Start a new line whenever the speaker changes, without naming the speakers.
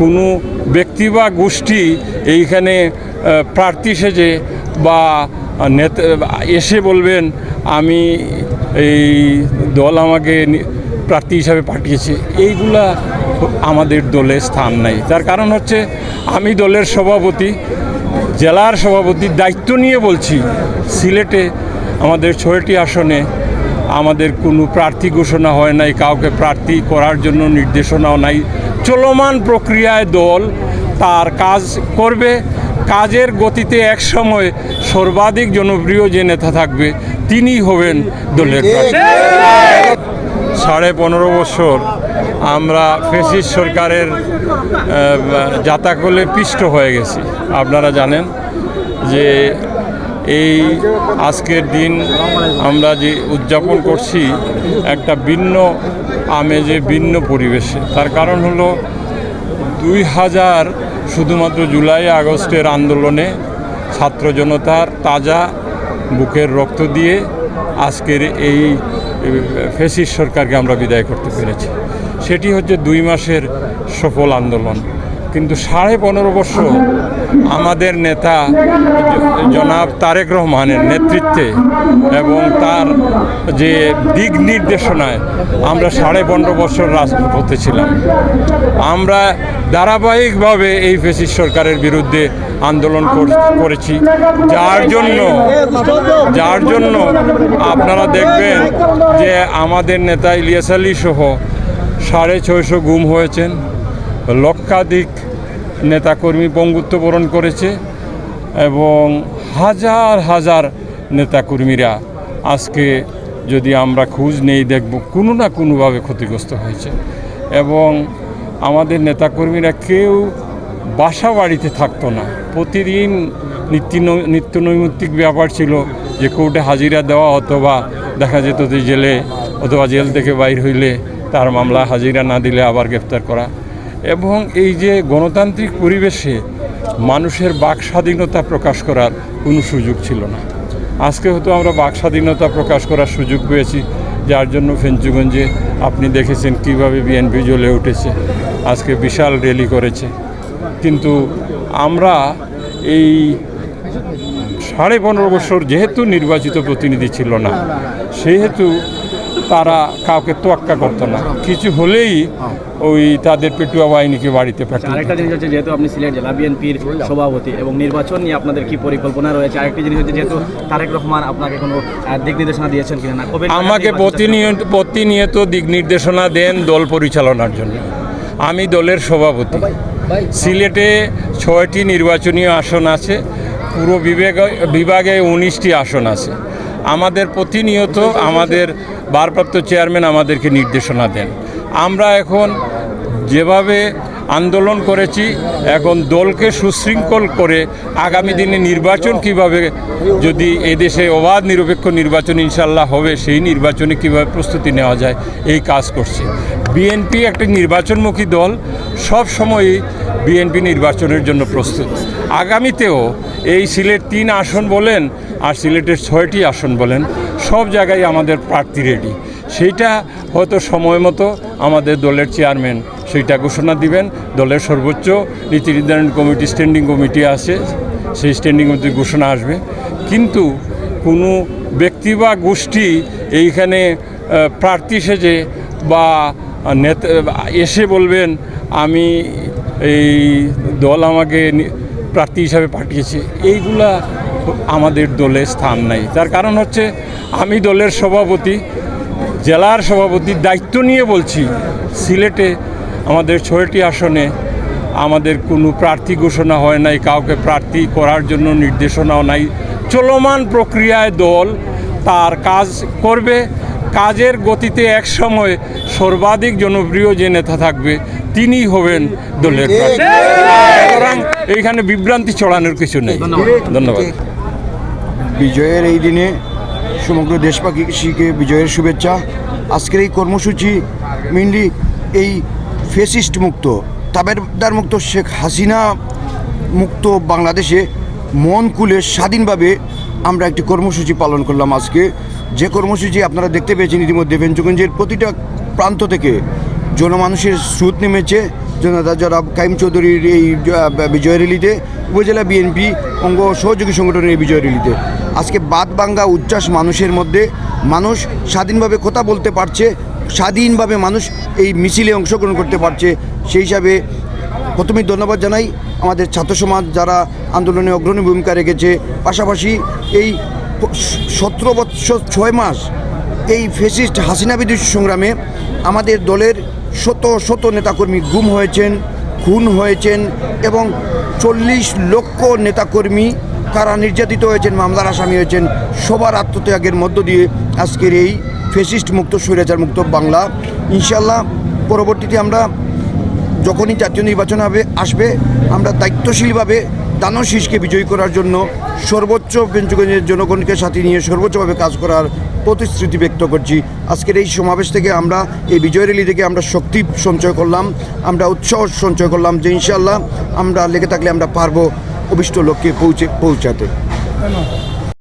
কোনো ব্যক্তি বা গোষ্ঠী এইখানে প্রার্থী সেজে বা নেতা, এসে বলবেন, আমি এই দল আমাকে প্রার্থী হিসাবে পাঠিয়েছে। এইগুলা আমাদের দলে স্থান নাই। তার কারণ হচ্ছে, আমি দলের সভাপতি, জেলার সভাপতির দায়িত্ব নিয়ে বলছি, সিলেটে আমাদের ছয়টি আসনে আমাদের কোনো প্রার্থী ঘোষণা হয় নাই, কাউকে প্রার্থী করার জন্য নির্দেশনাও নাই চলমান প্রক্রিয়ায় দল তার কাজ করবে। কাজের গতিতে এক সময় সর্বাধিক জনপ্রিয় যে নেতা থাকবে তিনি হবেন দলের সাড়ে পনেরো বছর আমরা ফেসিস সরকারের আহ, জাতাকলে পিষ্ট হয়ে গেছি। আপনারা জানেন যে এই আজকের দিন আমরা যে উদযাপন করছি একটা ভিন্ন আমেজে, ভিন্ন পরিবেশে। তার কারণ হলো দুই হাজার শুধুমাত্র জুলাই, আগস্টের আন্দোলনে ছাত্র জনতার তাজা বুকের রক্ত দিয়ে আজকের এই ফেসিস সরকারকে আমরা বিদায় করতে পেরেছি। সেটি হচ্ছে দুই মাসের সফল আন্দোলন। কিন্তু সাড়ে পনেরো বছর আমাদের নেতা জনাব তারেক রহমানের নেতৃত্বে এবং তার যে দিক নির্দেশনায় আমরা সাড়ে পনেরো বছর রাষ্ট্রপতি ছিলাম। আমরা ধারাবাহিকভাবে এই ফেসিস সরকারের বিরুদ্ধে আন্দোলন কর- করেছি। যার জন্য যার জন্য আপনারা দেখবেন যে আমাদের নেতা ইলিয়াস আলী সহ সাড়ে ছয়শো গুম হয়েছেন। লক্ষাধিক নেতাকর্মী পঙ্গুত্ব বরণ করেছে এবং হাজার হাজার নেতাকর্মীরা আজকে যদি আমরা খোঁজ নেই, দেখব কোনো না কোনোভাবে ক্ষতিগ্রস্ত হয়েছে। এবং আমাদের নেতাকর্মীরা কেউ বাসা বাড়িতে থাকতো না। প্রতিদিন নিত্য নিত্য নৈমিত্তিক ব্যাপার ছিল যে কোর্টে হাজিরা দেওয়া অথবা দেখা যেত যে জেলে অথবা জেল থেকে বাইর হইলে তার মামলা হাজিরা না দিলে আবার গ্রেপ্তার করা। এবং এই যে গণতান্ত্রিক পরিবেশে মানুষের বাক স্বাধীনতা প্রকাশ করার কোনো সুযোগ ছিল না। আজকে হয়তো আমরা বাক স্বাধীনতা প্রকাশ করার সুযোগ পেয়েছি, যার জন্য ফেঞ্চুগঞ্জে আপনি দেখেছেন কীভাবে বিএনপি জ্বলে উঠেছে, আজকে বিশাল র্যালি করেছে। কিন্তু আমরা এই সাড়ে পনেরো বছর যেহেতু নির্বাচিত প্রতিনিধি ছিল না, সেহেতু তারা কাউকে তোয়াক্কা করতো না। কিছু হলেই ওই তাদের পেটুয়া বাহিনীকে বাড়িতে পাঠিয়ে
আরেকটা জিনিস হচ্ছে যেহেতু আপনি সিলেট জেলা বিএনপির সভাপতি এবং নির্বাচন নিয়ে আপনাদের কি পরিকল্পনা রয়েছে? আরেকটি জিনিস হচ্ছে যেহেতু তারেক রহমান আপনাকে কোনো দিক নির্দেশনা দিয়েছেন কিনা না
আমাকে প্রতিনিয়ত প্রতিনিয়ত দিক নির্দেশনা দেন দল পরিচালনার জন্য। আমি দলের সভাপতি। সিলেটে ছয়টি নির্বাচনীয় আসন আছে। পুরো বিভাগে বিভাগে উনিশটি আসন আছে। আমাদের প্রতিনিয়ত আমাদের ভারপ্রাপ্ত চেয়ারম্যান আমাদেরকে নির্দেশনা দেন। আমরা এখন যেভাবে আন্দোলন করেছি, এখন দলকে সুশৃঙ্খল করে আগামী দিনে নির্বাচন কীভাবে, যদি এদেশে অবাধ নিরপেক্ষ নির্বাচন ইনশাল্লাহ হবে, সেই নির্বাচনে কীভাবে প্রস্তুতি নেওয়া যায়, এই কাজ করছে। বিএনপি একটি নির্বাচনমুখী দল, সব সময়ই বিএনপি নির্বাচনের জন্য প্রস্তুত। আগামীতেও এই সিলেট তিন আসন বলেন আর সিলেটের ছয়টি আসন বলেন, সব জায়গায় আমাদের প্রার্থী রেডি সেইটা হয়তো সময় মতো আমাদের দলের চেয়ারম্যান সেইটা ঘোষণা দিবেন। দলের সর্বোচ্চ নীতি নির্ধারণ কমিটি স্ট্যান্ডিং কমিটি আছে, সেই স্ট্যান্ডিং কমিটি ঘোষণা আসবে। কিন্তু কোনো ব্যক্তি বা গোষ্ঠী এইখানে প্রার্থী সেজে বা নেতা, এসে বলবেন, আমি এই দল আমাকে প্রার্থী হিসাবে পাঠিয়েছে। এইগুলা আমাদের দলে স্থান নাই। তার কারণ হচ্ছে আমি দলের সভাপতি জেলার সভাপতির দায়িত্ব নিয়ে বলছি সিলেটে আমাদের ছয়টি আসনে আমাদের কোনো প্রার্থী ঘোষণা হয় নাই কাউকে প্রার্থী করার জন্য নির্দেশনাও নাই। চলমান প্রক্রিয়ায় দল তার কাজ করবে কাজের গতিতে এক সময় সর্বাধিক জনপ্রিয় যে নেতা থাকবে তিনি হবেন দলের সুতরাং এইখানে বিভ্রান্তি ছড়ানোর কিছু নেই। ধন্যবাদ।
বিজয়ের এই দিনে সমগ্র দেশবাসীকে বিজয়ের শুভেচ্ছা। আজকের এই কর্মসূচি মেনলি এই ফেসিস্ট মুক্ত, তাবেদার মুক্ত শেখ হাসিনা মুক্ত বাংলাদেশে মন খুলে স্বাধীনভাবে আমরা একটি কর্মসূচি পালন করলাম আজকে। যে কর্মসূচি আপনারা দেখতে পেয়েছেন ইতিমধ্যে বেঞ্চগঞ্জের প্রতিটা প্রান্ত থেকে জনমানুষের স্রোত নেমেছে। জনতা জনাব কাইম চৌধুরীর এই বিজয় র্যালিতে, উপজেলা বিএনপি অঙ্গ সহযোগী সংগঠনের এই বিজয় র্যালিতে। আজকে বাদ বাঙ্গা উচ্ছ্বাস মানুষের মধ্যে মানুষ স্বাধীনভাবে কথা বলতে পারছে, স্বাধীনভাবে মানুষ এই মিছিলে অংশগ্রহণ করতে পারছে। সেই হিসাবে প্রথমেই ধন্যবাদ জানাই আমাদের ছাত্র সমাজ যারা আন্দোলনে অগ্রণী ভূমিকা রেখেছে। পাশাপাশি এই সতেরো বৎসর ছয় মাস এই ফেসিস্ট হাসিনা বিদ্বেষী সংগ্রামে আমাদের দলের শত শত নেতাকর্মী গুম হয়েছেন, খুন হয়েছেন এবং চল্লিশ লক্ষ নেতাকর্মী কারা নির্যাতিত হয়েছেন, মামলার আসামি হয়েছেন, সবার আত্মত্যাগের মধ্য দিয়ে আজকের এই ফেসিস্ট মুক্ত স্বৈরাচার মুক্ত বাংলা। ইনশাল্লাহ পরবর্তীতে আমরা যখনই জাতীয় নির্বাচন হবে, আসবে, আমরা দায়িত্বশীলভাবে দানব শীষকে বিজয়ী করার জন্য সর্বোচ্চ পঞ্চগঞ্জের জনগণকে সাথে নিয়ে সর্বোচ্চভাবে কাজ করার প্রতিশ্রুতি ব্যক্ত করছি। আজকের এই সমাবেশ থেকে আমরা, এই বিজয় র্যালি থেকে আমরা শক্তি সঞ্চয় করলাম, আমরা উৎসাহ সঞ্চয় করলাম যে ইনশাল্লাহ আমরা লেগে থাকলে আমরা পারব অভিষ্ট লক্ষ্যে পৌঁছে, পৌঁছাতে।